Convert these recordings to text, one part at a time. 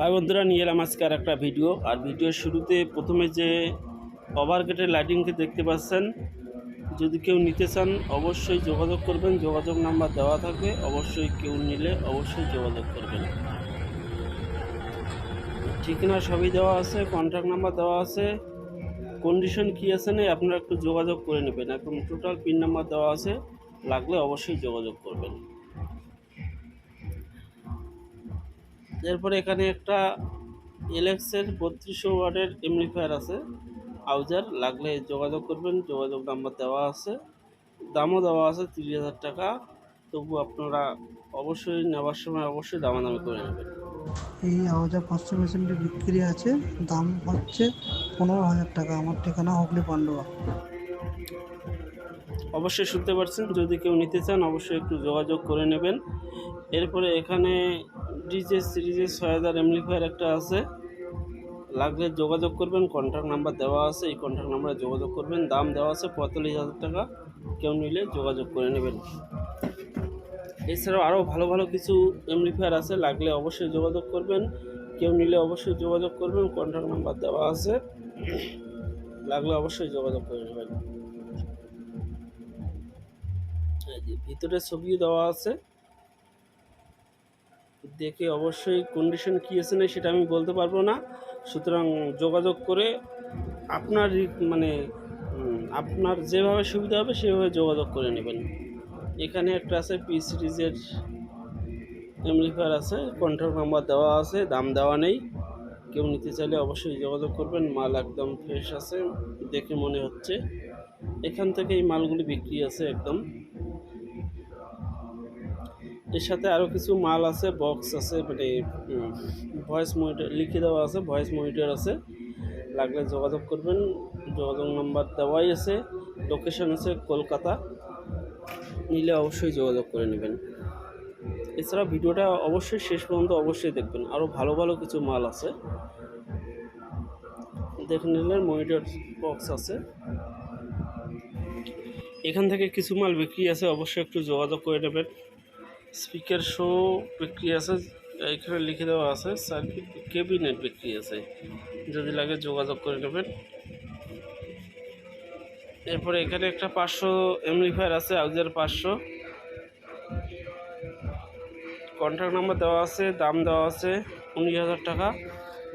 High বন্ধুরা, নিয়ে এলাম আজকে আর একটা ভিডিও আর ভিডিওর শুরুতে প্রথমে যে ওভার গেটের লাইটিংকে দেখতে পাচ্ছেন, যদি কেউ নিতে চান, অবশ্যই যোগাযোগ করবেন। যোগাযোগ নাম্বার দেওয়া থাকবে অবশ্যই কেউ নিলে অবশ্যই যোগাযোগ করবেন। ঠিকানা সবই দেওয়া আছে কন্ট্যাক্ট নাম্বার দেওয়া আছে। কন্ডিশন কী আছে না, আপনারা একটু যোগাযোগ করে নেবেন। একদম টোটাল পিন নাম্বার দেওয়া আছে, লাগলে অবশ্যই যোগাযোগ করবেন। এরপরে এখানে একটা এলেক্সের বত্রিশশো ওয়ার্ডের এমপ্লিফায়ার আছে। আউজার লাগলে যোগাযোগ করবেন যোগাযোগ নাম্বার দেওয়া আছে। দামও দেওয়া আছে তিরিশ হাজার টাকা। তবু আপনারা অবশ্যই নেওয়ার সময় অবশ্যই দামাদামি করে নেবেন। এই আওয়াজা পাঁচশো মেশিনটি বিক্রি আছে দাম হচ্ছে পনেরো হাজার টাকা। আমার ঠিকানা হুগলি পান্ডুয়া। অবশ্যই শুনতে পারছেন। যদি কেউ নিতে চান অবশ্যই একটু যোগাযোগ করে নেবেন। এরপরে এখানে ডিজে সিরিজের ছয় হাজার এমপ্লিফায়ার একটা আছে। লাগলে যোগাযোগ করবেন কন্ট্যাক্ট নাম্বার দেওয়া আছে, এই কন্ট্যাক্ট নাম্বারে যোগাযোগ করবেন। দাম দেওয়া আছে পঁয়তাল্লিশ হাজার টাকা। কেউ নিলে যোগাযোগ করে নেবেন। এছাড়াও আরও ভালো ভালো কিছু এমপ্লিফায়ার আছে, লাগলে অবশ্যই যোগাযোগ করবেন। কেউ নিলে অবশ্যই যোগাযোগ করবেন কন্ট্যাক্ট নাম্বার দেওয়া আছে। লাগলে অবশ্যই যোগাযোগ করে নেবেন। ভিতরে ছবিও দেওয়া আছে। দেখে অবশ্যই কন্ডিশন কী আছে না সেটা আমি বলতে পারব না। সুতরাং যোগাযোগ করে আপনার মানে আপনার যেভাবে সুবিধা হবে সেভাবে যোগাযোগ করে নেবেন। এখানে একটা আছে পি সিরিজের এমপ্লিফায়ার আছে কন্ট্যাক্ট নাম্বার দেওয়া আছে, দাম দেওয়া নেই। কেউ নিতে চাইলে অবশ্যই যোগাযোগ করবেন, মাল একদম ফ্রেশ আছে, দেখে মনে হচ্ছে। এখান থেকে এই মালগুলি বিক্রি আছে একদম। এর সাথে আরও কিছু মাল আছে বক্স আছে মানে ভয়েস মনিটর লিখে দেওয়া আছে ভয়েস মনিটর আছে। লাগলে যোগাযোগ করবেন, যোগাযোগ নাম্বার দেওয়াই আছে লোকেশন আছে কলকাতা। নিলে অবশ্যই যোগাযোগ করে নেবেন। এছাড়া ভিডিওটা অবশ্যই শেষ পর্যন্ত অবশ্যই দেখবেন। আরও ভালো ভালো কিছু মাল আছে। দেখে নিলেন মনিটর বক্স আছে। এখান থেকে কিছু মাল বিক্রি আছে, অবশ্যই একটু যোগাযোগ করে নেবেন। স্পিকার শো বিক্রি আছে, এখানে লিখে দেওয়া আছে, সার্কিট কেবিনেট বিক্রি আছে। যদি লাগে যোগাযোগ করে নেবেন। এরপরে এখানে একটা পাঁচশো এমপ্লিফায়ার আছে, আউজার পাঁচশো। কন্ট্যাক্ট নাম্বার দেওয়া আছে, দাম দেওয়া আছে, উনিশ হাজার টাকা।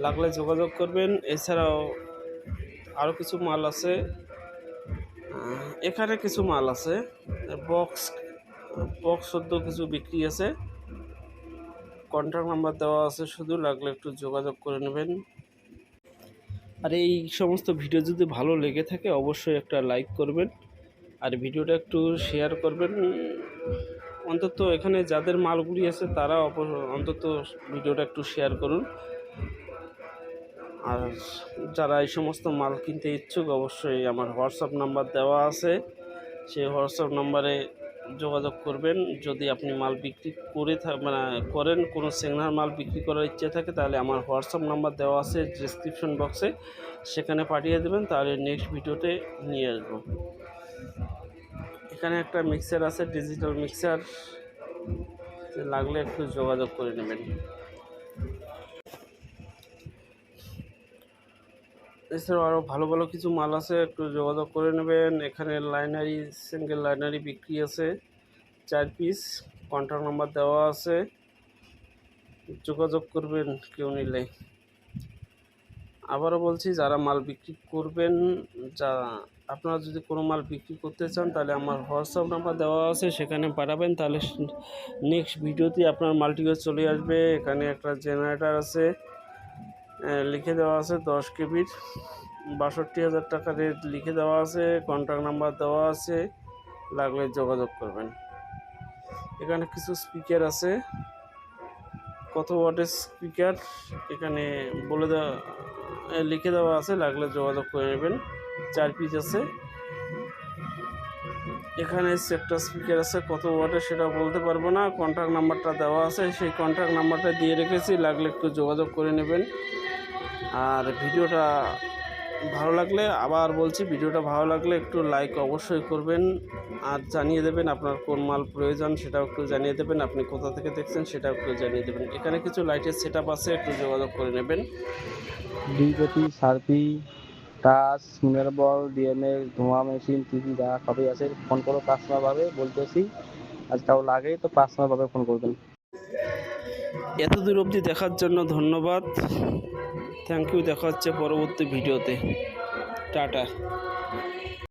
লাগলে যোগাযোগ করবেন। এছাড়াও আরও কিছু মাল আছে। এখানে কিছু মাল আছে। বক্স বক্স সদ্য কিছু বিক্রি আছে। কন্ট্যাক্ট নাম্বার দেওয়া আছে শুধু, লাগলে একটু যোগাযোগ করে নেবেন। আর এই সমস্ত ভিডিও যদি ভালো লেগে থাকে, অবশ্যই একটা লাইক করবেন। আর ভিডিওটা একটু শেয়ার করবেন। অন্তত এখানে যাদের মালগুলি আছে, তারা অন্তত ভিডিওটা একটু শেয়ার করুন। আর যারা এই সমস্ত মাল কিনতে ইচ্ছুক, অবশ্যই আমার হোয়াটসঅ্যাপ নাম্বার দেওয়া আছে। সেই হোয়াটসঅ্যাপ নাম্বারে যোগাযোগ করবেন। যদি আপনি মাল বিক্রি করে মানে করেন, কোনো সেগনার মাল বিক্রি করার ইচ্ছে থাকে, তাহলে আমার হোয়াটসঅ্যাপ নাম্বার দেওয়া আছে ডিসক্রিপশন বক্সে। সেখানে পাঠিয়ে দেবেন, তাহলে নেক্সট ভিডিওতে নিয়ে আসব। এখানে একটা মিক্সার আছে, ডিজিটাল মিক্সার। লাগলে একটু যোগাযোগ করে নেবেন। এছাড়াও আরও ভালো ভালো কিছু মাল আছে, একটু যোগাযোগ করে নেবেন। এখানে লাইনারি সিঙ্গেল লাইনারি বিক্রি আছে, চার পিস কন্ট্যাক্ট নাম্বার দেওয়া আছে। যোগাযোগ করবেন কেউ নিলে। আবারও বলছি, যারা মাল বিক্রি করবেন, যা, আপনারা যদি কোনো মাল বিক্রি করতে চান, তাহলে আমার হোয়াটসঅ্যাপ নাম্বার দেওয়া আছে, সেখানে পাঠাবেন। তাহলে নেক্সট ভিডিওতে আপনার মালটিও চলে আসবে। এখানে একটা জেনারেটর আছে। লিখে দেওয়া আছে দশ কেবির। বাষট্টি হাজার টাকা রেট লিখে দেওয়া আছে কন্ট্যাক্ট নাম্বার দেওয়া আছে, লাগলে যোগাযোগ করবেন। এখানে কিছু স্পিকার আছে। কত ওয়াটের স্পিকার এখানে বলে দেওয়া লিখে দেওয়া আছে, লাগলে যোগাযোগ করে নেবেন। চার পিস আছে। এখানে একটা স্পিকার আছে, কত ওয়াটের সেটা বলতে পারব না। কন্ট্যাক্ট নাম্বারটা দেওয়া আছে, সেই কন্ট্যাক্ট নাম্বারটা দিয়ে রেখেছি, লাগলে একটু যোগাযোগ করে নেবেন। আর ভিডিওটা ভালো লাগলে, আবার বলছি, ভিডিওটা ভালো লাগলে একটু লাইক অবশ্যই করবেন। আর জানিয়ে দেবেন আপনার কোন মাল প্রয়োজন, সেটাও একটু জানিয়ে দেবেন। আপনি কোথা থেকে দেখছেন, সেটাও একটু জানিয়ে দেবেন। এখানে কিছু লাইটের সেট আছে, একটু যোগাযোগ করে নেবেন। ডিপেটি সার্পি টাচ মিনার বল ডিএমএ ধোঁয়া মেশিন টিভি যা সবই আছে, ফোন করো পার্সোনাল ভাবে বলতেছি। আর তাও লাগে তো পার্সোনাল ভাবে ফোন করবেন। এত দূর অবধি দেখার জন্য ধন্যবাদ। থ্যাংক ইউ দেখা হচ্ছে পরবর্তী ভিডিওতে। টাটা।